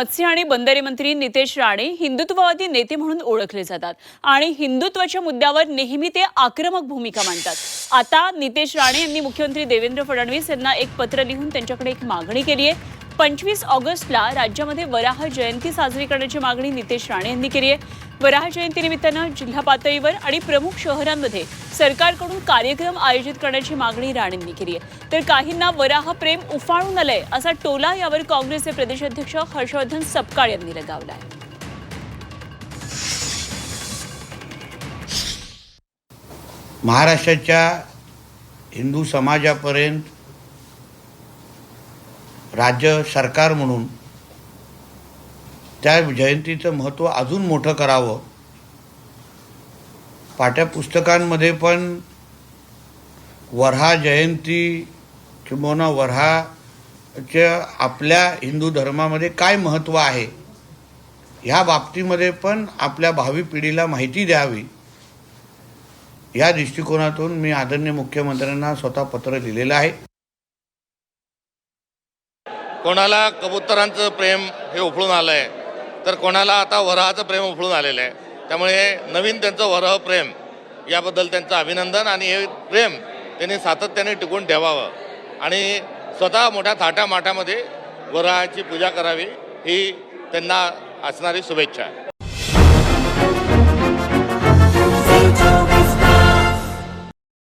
मत्स्य आणि बंदरे मंत्री नितेश राणे हिंदुत्ववादी नेते म्हणून ओळखले जातात आणि हिंदुत्वाच्या मुद्द्यावर नेहमी ते आक्रमक भूमिका मांडतात. आता नितेश राणे यांनी मुख्यमंत्री देवेंद्र फडणवीस यांना एक पत्र लिहून त्यांच्याकडे एक मागणी केली आहे. पंचवीस ऑगस्टला राज्यामध्ये वराह जयंती साजरी करण्याची मागणी नितेश राणे यांनी केली आहे. वराह जयंतीनिमित्तानं जिल्हा पातळीवर आणि प्रमुख शहरांमध्ये सरकारकडून कार्यक्रम आयोजित करण्याची मागणी राणेंनी केली आहे. तर काहींना वराह प्रेम उफाळून आलंय असा टोला यावर काँग्रेसचे प्रदेशाध्यक्ष हर्षवर्धन सपकाळ यांनी लगावला आहे महाराष्ट्राच्या हिंदू समाजापर्यंत राज्य सरकार म्हणून त्या जयंतीचं महत्त्व अजून मोठं करावं. पाठ्यपुस्तकांमध्ये पण वऱ्हा जयंती किंबहुना वऱ्हाच्या आपल्या हिंदू धर्मामध्ये काय महत्त्व आहे ह्या बाबतीमध्ये पण आपल्या भावी पिढीला माहिती द्यावी. या दृष्टिकोनातून मी आदरणीय मुख्यमंत्र्यांना स्वतः पत्र लिहिलेलं आहे. कोणाला कबुतरांचं प्रेम हे उफळून आलं आहे तर कोणाला आता वराहाचं प्रेम उफळून आलेलं आहे. त्यामुळे नवीन त्यांचं वरह प्रेम याबद्दल त्यांचं अभिनंदन आणि हे प्रेम त्यांनी सातत्याने टिकून ठेवावं. आणि स्वतः मोठ्या थाटामाटामध्ये वराहाची पूजा करावी ही त्यांना असणारी शुभेच्छा आहे.